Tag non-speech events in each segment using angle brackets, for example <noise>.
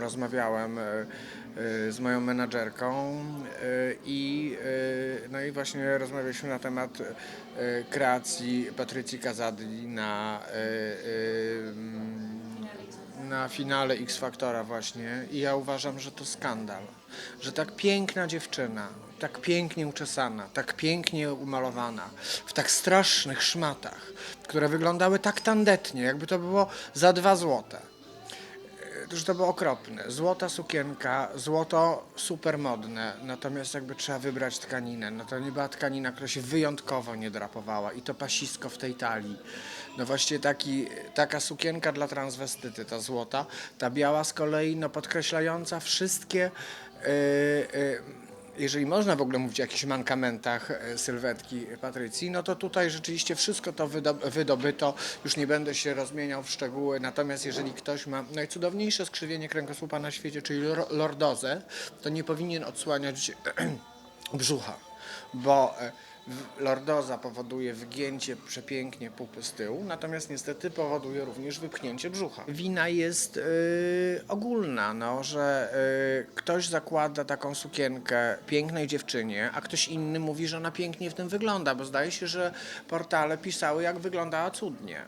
Rozmawiałem e, e, z moją menadżerką e, i, no i właśnie rozmawialiśmy na temat kreacji Patrycji Kazadli na, na finale X Factora właśnie. I ja uważam, że to skandal, że tak piękna dziewczyna, tak pięknie uczesana, tak pięknie umalowana, w tak strasznych szmatach, które wyglądały tak tandetnie, jakby to było za dwa złote że to było okropne. Złota sukienka, złoto super modne, natomiast jakby trzeba wybrać tkaninę. No to nie była tkanina, która się wyjątkowo nie drapowała i to pasisko w tej talii. No właściwie taki, taka sukienka dla transwestyty, ta złota, ta biała z kolei, no podkreślająca wszystkie yy, yy, jeżeli można w ogóle mówić o jakichś mankamentach e, sylwetki Patrycji, no to tutaj rzeczywiście wszystko to wydo- wydobyto. Już nie będę się rozmieniał w szczegóły. Natomiast jeżeli ktoś ma najcudowniejsze skrzywienie kręgosłupa na świecie, czyli lor- lordozę, to nie powinien odsłaniać <clears throat> brzucha, bo e, lordoza powoduje wygięcie przepięknie pupy z tyłu, natomiast niestety powoduje również wypchnięcie brzucha. Wina jest y, ogólna, no, że y, ktoś zakłada taką sukienkę pięknej dziewczynie, a ktoś inny mówi, że ona pięknie w tym wygląda, bo zdaje się, że portale pisały, jak wyglądała cudnie.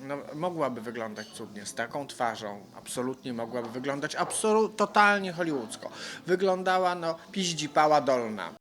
No, mogłaby wyglądać cudnie, z taką twarzą, absolutnie mogłaby wyglądać absolut, totalnie hollywoodzko. Wyglądała, no, piździpała dolna.